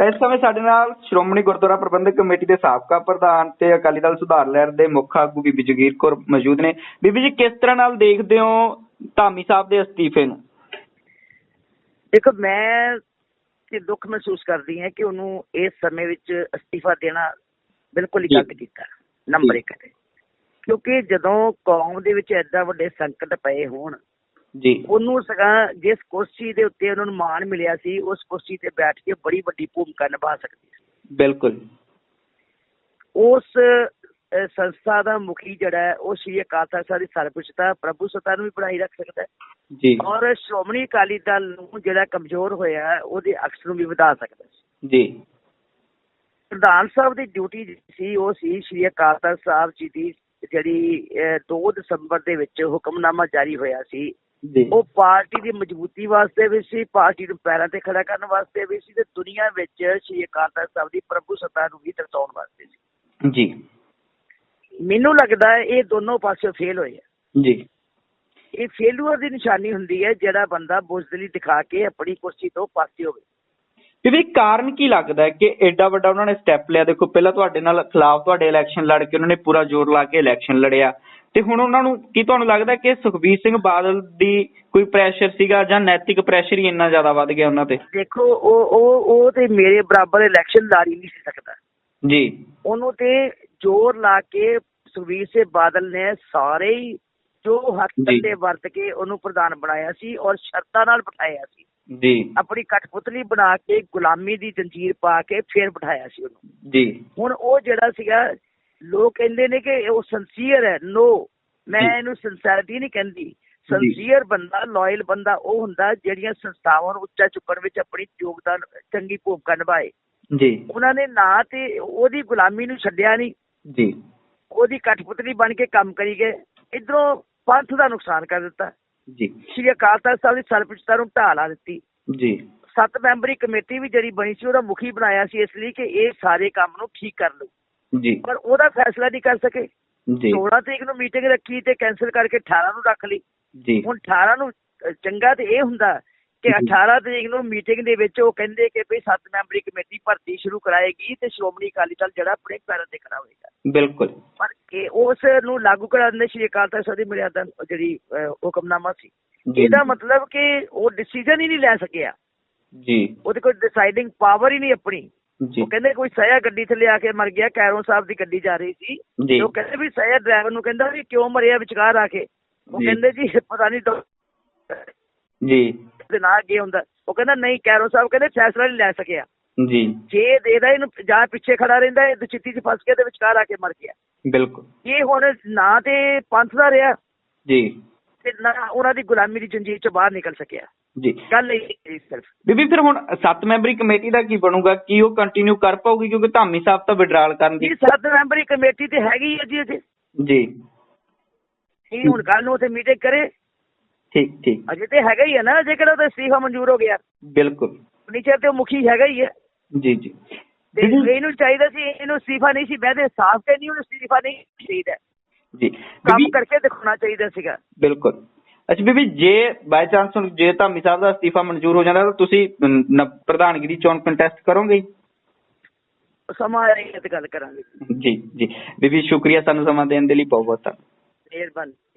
ਤਾਂ ਇਸ ਸਮੇਂ ਸਾਡੇ ਨਾਲ ਸ਼੍ਰੋਮਣੀ ਗੁਰਦੁਆਰਾ ਪ੍ਰਬੰਧਕ ਕਮੇਟੀ ਦੇ ਸਾਬਕਾ ਪ੍ਰਧਾਨ ਤੇ ਅਕਾਲੀ ਦਲ ਸੁਧਾਰ ਲਹਿਰ ਦੇ ਮੁੱਖ ਆਗੂ ਬੀਬੀ ਜਗੀਰ ਕੌਰ ਮੌਜੂਦ ਨੇ। ਬੀਬੀ ਜੀ ਕਿਸ ਤਰ੍ਹਾਂ ਨਾਲ ਦੇਖਦੇ ਹੋ ਧਾਮੀ ਸਾਹਿਬ ਦੇ ਅਸਤੀਫੇ ਨੂੰ? ਦੇਖੋ ਮੈਂ ਤੇ ਦੁੱਖ ਮਹਿਸੂਸ ਕਰਦੀ ਹਾਂ ਕਿ ਉਹਨੂੰ ਇਸ ਸਮੇਂ ਵਿੱਚ ਅਸਤੀਫਾ ਦੇਣਾ ਬਿਲਕੁਲ ਹੀ। ਗਲਤ ਕੀਤਾ ਨੰਬਰ 1 ਤੇ। ਕਿਉਂਕਿ ਜਦੋਂ ਕੌਮ ਦੇ ਵਿੱਚ ਐਡਾ ਵੱਡੇ ਸੰਕਟ ਪਏ ਹੋਣ ਜੀ। ਉਹਨੂੰ ਸਗਾ ਜਿਸ ਕੁਰਸੀ ਦੇ ਉੱਤੇ ਉਹਨਾਂ ਨੂੰ ਮਾਣ ਮਿਲਿਆ ਸੀ ਉਸ ਕੁਰਸੀ ਤੇ ਬੈਠ ਕੇ ਬੜੀ ਵੱਡੀ ਭੂਮਿਕਾ ਨਿਭਾ ਸਕਦੀ ਸੀ। ਬਿਲਕੁਲ ਉਸ ਸੰਸਥਾ ਦਾ ਮੁਖੀ ਜਿਹੜਾ ਹੈ ਉਹ ਸ਼੍ਰੀ ਅਕਾਲ ਤਖਤ ਸਾਹਿਬ ਦੀ ਸਰਪ੍ਰਸਤਤਾ ਪ੍ਰਭੂ ਸੱਤਾ ਨੂੰ ਵੀ ਬਣਾਈ ਰੱਖ ਸਕਦਾ ਹੈ। ਜੀ। ਔਰ ਸ਼੍ਰੋਮਣੀ ਅਕਾਲੀ ਦਲ ਨੂੰ ਜਿਹੜਾ ਕਮਜ਼ੋਰ ਹੋਇਆ ਉਹਦੇ ਅਕਸ ਨੂੰ ਵੀ ਵਧਾ ਸਕਦਾ ਹੈ। ਜੀ। ਪ੍ਰਧਾਨ ਸਾਹਿਬ ਦੀ ਡਿਊਟੀ ਸੀ ਉਹ ਸੀ ਸ਼੍ਰੀ ਅਕਾਲ ਤਖਤ ਸਾਹਿਬ ਜੀ ਦੀ ਜਿਹੜੀ ਅਹ, 2 ਦਸੰਬਰ ਦੇ ਵਿੱਚ ਹੁਕਮਨਾਮਾ ਜਾਰੀ ਹੋਇਆ ਸੀ ਉਹ ਪਾਰਟੀ ਦੀ ਮਜ਼ਬੂਤੀ ਵਾਸਤੇ ਵੀ ਸੀ ਪਾਰਟੀ ਨੂੰ ਪੈਰਾਂ ਤੇ ਖੜਾ ਕਰਨ ਵਾਸਤੇ ਵੀ ਸੀ ਤੇ ਦੁਨੀਆ ਵਿੱਚ ਸ਼੍ਰੀ ਅਕਾਲ ਤਖਤ ਸਾਹਿਬ ਦੀ ਪ੍ਰਭੂ ਸੱਤਾ ਨੂੰ ਵੀ ਦਰਸਾਉਣ ਵਾਸਤੇ ਸੀ। ਜੀ। ਮੈਨੂੰ ਲੱਗਦਾ ਹੈ ਇਹ ਦੋਨੋਂ ਪਾਸੇ ਫੇਲ ਹੋਏ ਆ। ਜੀ। ਇਹ ਫੇਲੂਅਰ ਦੀ ਨਿਸ਼ਾਨੀ ਹੁੰਦੀ ਹੈ ਜਿਹੜਾ ਬੰਦਾ ਬੁਜ਼ਦਲੀ ਦਿਖਾ ਕੇ ਆਪਣੀ ਕੁਰਸੀ ਤੋਂ ਪਾਸੇ ਹੋਵੇ। ਬੀਬੀ ਕਾਰਨ ਕੀ ਲੱਗਦਾ ਹੈ ਕਿ ਐਡਾ ਵੱਡਾ ਉਹਨਾਂ ਨੇ ਸਟੈਪ ਲਿਆ? ਦੇਖੋ ਪਹਿਲਾਂ ਤੁਹਾਡੇ ਨਾਲ ਖਿਲਾਫ ਤੁਹਾਡੇ ਇਲੈਕਸ਼ਨ ਲੜ ਕੇ ਉਹਨਾਂ ਨੇ ਪੂਰਾ ਜ਼ੋਰ ਲਾ ਕੇ ਇਲੈਕਸ਼ਨ ਲੜਿਆ। ਤੇ ਹੁਣ ਉਹਨਾਂ ਨੂੰ ਕੀ ਤੁਹਾਨੂੰ ਲੱਗਦਾ ਕਿ ਸੁਖਬੀਰ ਸਿੰਘ ਬਾਦਲ ਦੀ ਕੋਈ ਪ੍ਰੈਸ਼ਰ ਸੀਗਾ ਜਾਂ ਨੈਤਿਕ ਪ੍ਰੈਸ਼ਰ ਹੀ ਇੰਨਾ ਜ਼ਿਆਦਾ ਵੱਧ ਗਿਆ ਉਹਨਾਂ ਤੇ? ਦੇਖੋ ਉਹ ਉਹ ਉਹ ਤੇ ਮੇਰੇ ਬਰਾਬਰ ਇਲੈਕਸ਼ਨ ਲੜ ਹੀ ਨਹੀਂ ਸੀ ਸਕਦਾ। ਜੀ। ਉਹਨੂੰ ਤੇ ਜ਼ੋਰ ਲਾ ਕੇ ਸੁਖਬੀਰ ਸਿੰਘ ਬਾਦਲ ਨੇ ਸਾਰੇ ਹੀ ਜੋ ਹੱਥ। ਥੱਲੇ ਵਰਤ ਕੇ ਉਹਨੂੰ ਪ੍ਰਧਾਨ ਬਣਾਇਆ ਸੀ ਔਰ ਸ਼ਰਤਾਂ ਨਾਲ ਬਿਠਾਇਆ ਸੀ। ਜੀ। ਆਪਣੀ ਕਠਪੁਤਲੀ ਬਣਾ ਕੇ ਗੁਲਾਮੀ ਦੀ ਜੰਜੀਰ ਪਾ ਕੇ ਫੇਰ ਬਿਠਾਇਆ ਸੀ ਉਹਨੂੰ। ਜੀ। ਹੁਣ ਉਹ ਜਿਹੜਾ ਸੀਗਾ ਲੋਕ ਕਹਿੰਦੇ ਨੇ ਕਿ ਉਹ ਸਿੰਸੀਅਰ ਹੈ। ਨੋ ਮੈਂ। ਇਹਨੂੰ ਸਿੰਸੈਰਿਟੀ ਨਹੀਂ ਕਹਿੰਦੀ। ਸਿੰਸੀਅਰ ਬੰਦਾ ਲਾਇਲ ਬੰਦਾ ਉਹ ਹੁੰਦਾ ਜਿਹੜੀਆਂ ਸੰਸਥਾਵਾਂ ਨੂੰ ਉੱਚਾ ਚੁੱਕਣ ਵਿੱਚ ਆਪਣੀ ਯੋਗਦਾਨ ਚੰਗੀ ਭੂਮਿਕਾ ਨਿਭਾਏ। ਜੀ। ਉਹਨਾਂ ਨੇ ਨਾ ਤੇ ਉਹਦੀ ਗੁਲਾਮੀ ਨੂੰ ਛੱਡਿਆ ਨਹੀਂ। ਜੀ। ਉਹਦੀ ਕਠਪੁਤਲੀ ਬਣ ਕੇ ਕੰਮ ਕਰੀ ਗਏ। ਇਧਰੋਂ ਪੰਥ ਦਾ ਨੁਕਸਾਨ ਕਰ ਦਿੱਤਾ। ਜੀ। ਸ਼੍ਰੀ ਅਕਾਲ ਤਖਤ ਸਾਹਿਬ ਦੀ ਸਰਪ੍ਰਸਤਤਾ ਨੂੰ ਢਾਹ ਲਾ ਦਿੱਤੀ। ਜੀ। ਸੱਤ ਮੈਂਬਰੀ ਕਮੇਟੀ ਵੀ ਜਿਹੜੀ ਬਣੀ ਸੀ ਉਹਦਾ ਮੁਖੀ ਬਣਾਇਆ ਸੀ ਇਸ ਲਈ ਕਿ ਇਹ ਸਾਰੇ ਕੰਮ ਨੂੰ ਠੀਕ ਕਰ ਲਓ ਜੀ। ਪਰ ਉਹਦਾ ਫੈਸਲਾ ਨਹੀਂ ਕਰ ਸਕੇ। ਜੀ। 16 ਤਰੀਕ ਨੂੰ ਮੀਟਿੰਗ ਰੱਖੀ ਤੇ ਕੈਨਸਲ ਕਰਕੇ 18 ਨੂੰ ਰੱਖ ਲਈ। ਜੀ। ਹੁਣ 18 ਨੂੰ ਚੰਗਾ ਤੇ ਇਹ ਹੁੰਦਾ ਕਿ ਜੀ। 18 ਤਰੀਕ ਨੂੰ ਮੀਟਿੰਗ ਦੇ ਵਿੱਚ ਉਹ ਕਹਿੰਦੇ ਕਿ ਭਈ ਸੱਤ ਮੈਂਬਰੀ ਕਮੇਟੀ ਭਰਤੀ ਸ਼ੁਰੂ ਕਰਾਏਗੀ ਤੇ ਸ਼੍ਰੋਮਣੀ ਅਕਾਲੀ ਦਲ ਜਿਹੜਾ ਆਪਣੇ ਪੈਰਾਂ ਤੇ ਖੜਾ ਹੋਏਗਾ। ਬਿਲਕੁਲ। ਇਹ ਉਸ ਨੂੰ ਲਾਗੂ ਕਰਨ ਦੇ ਸ਼੍ਰੀ ਅਕਾਲ ਤਖਤ ਸਾਹਿਬ ਦੀ ਮਰਿਆਦਾ ਜਿਹੜੀ ਹੁਕਮਨਾਮਾ ਸੀ। ਇਹਦਾ ਮਤਲਬ ਕਿ ਉਹ ਡਿਸੀਜਨ ਹੀ ਨਹੀਂ ਲੈ ਸਕਿਆ। ਜੀ। ਉਹਦੇ ਕੋਲ ਡਿਸਾਈਡਿੰਗ ਪਾਵਰ ਹੀ ਨਹੀਂ ਆਪਣੀ। ਉਹ ਕਹਿੰਦੇ ਕੋਈ ਸਹਿਆ ਗੱਡੀ ਥੱਲੇ ਆ ਕੇ ਮਰ ਗਿਆ ਕੈਰੋਂ ਸਾਹਿਬ ਦੀ ਗੱਡੀ ਜਾ ਰਹੀ ਸੀ। ਉਹ ਕਹਿੰਦੇ ਵੀ ਸਹਿਆ ਡਰਾਈਵਰ ਨੂੰ ਕਹਿੰਦਾ ਵੀ ਕਿਉਂ ਮਰਿਆ ਵਿਚਕਾਰ ਆ ਕੇ। ਉਹ। ਕਹਿੰਦੇ ਜੀ ਪਤਾ ਨਹੀਂ ਜੀ। ਦੇ ਨਾਲ ਅੱਗੇ ਹੁੰਦਾ। ਉਹ ਕਹਿੰਦਾ ਨਹੀਂ ਕੈਰੋਂ ਸਾਹਿਬ ਕਹਿੰਦੇ ਫੈਸਲਾ ਨਹੀਂ ਲੈ ਸਕਿਆ। ਜੀ। ਜੇ ਦੇਦਾ ਇਹਨੂੰ ਜਾਂ ਪਿੱਛੇ ਖੜਾ ਰਹਿੰਦਾ ਇਹ ਦੁਚਿੱਤੀ 'ਚ ਫਸ ਗਿਆ ਤੇ ਵਿਚਕਾਰ ਆ ਕੇ ਮਰ ਗਿਆ। ਬਿਲਕੁਲ। ਇਹ ਹੁਣ ਨਾ ਤੇ ਪੰਥ ਦਾ ਰਿਹਾ। ਜੀ। ਤੇ ਨਾ ਉਹਨਾਂ ਦੀ ਗੁਲਾਮੀ ਦੀ ਜੰਜੀਰ 'ਚ ਬਾਹਰ ਨਿਕਲ ਸਕਿਆ। ਜੀ। ਗੱਲ ਇਹ ਸਿਰਫ। ਬੀਬੀ ਫਿਰ ਹੁਣ ਸੱਤ ਮੈਂਬਰੀ ਕਮੇਟੀ ਦਾ ਕੀ ਬਣੂਗਾ? ਕੀ ਉਹ ਕੰਟੀਨਿਊ ਕਰ ਪਾਊਗੀ? ਕਿਉਂਕਿ ਧਾਮੀ ਸਾਹਿਬ ਤਾਂ ਵਿਡਰਾਲ ਕਰਨ ਦੀ ਜੀ ਸੱਤ ਮੈਂਬਰੀ ਕਮੇਟੀ ਤੇ ਹੈਗੀ ਹੈ ਜੀ ਅਜੇ। ਜੀ। ਇਹ ਹੁਣ ਕੱਲ ਨੂੰ ਉੱਥੇ ਮੀਟਿੰਗ ਕਰੇ। ਠੀਕ ਠੀਕ। ਅਜੇ ਤੇ ਹੈਗਾ ਹੀ ਹੈ ਨਾ ਅਜੇ ਕਿਹੜਾ ਉਹਦਾ ਅਸਤੀਫਾ ਮਨਜ਼ੂਰ ਹੋ ਗਿਆ। ਬਿਲਕੁਲ। ਫਰਨੀਚਰ ਤੇ ਉਹ ਮੁਖੀ ਹੈਗਾ ਹੀ ਹੈ। ਜੀ ਜੀ। ਤੇ ਇਹਨੂੰ ਚਾਹੀਦਾ ਸੀ ਇਹਨੂੰ ਅਸਤੀਫਾ ਨਹੀਂ ਸੀ ਬਹਿਦੇ ਸਾਫ਼ ਤੇ ਨਹੀਂ ਉਹਨੂੰ ਅਸਤੀਫਾ ਨਹੀਂ ਚਾਹੀਦਾ। ਜੀ। ਕੰਮ ਕਰਕੇ ਦਿਖਾਉਣਾ ਚਾਹੀਦਾ ਸੀਗਾ। ਬਿਲਕੁਲ। ਅੱਛਾ ਬੀਬੀ ਜੇ ਬਾਈ ਚਾਂਸ ਜੇ ਧਾਮੀ ਸਾਹਿਬ ਦਾ ਅਸਤੀਫਾ ਮਨਜ਼ੂਰ ਹੋ ਜਾਂਦਾ ਤਾਂ ਤੁਸੀਂ ਪ੍ਰਧਾਨਗੀ ਦੀ ਚੋਣ ਕੰਟੈਸਟ ਕਰੋਗੇ? ਸਮਾਂ ਆਏਗਾ ਤੇ ਗੱਲ ਕਰਾਂਗੇ। ਜੀ ਜੀ। ਬੀਬੀ ਸ਼ੁਕਰੀਆ ਸਾਨੂੰ ਸਮਾਂ ਦੇਣ ਦੇ ਲਈ ਬਹੁਤ ਬਹੁਤ ਧੰਨਵਾਦ। ਮਿਹਰਬਾਨੀ।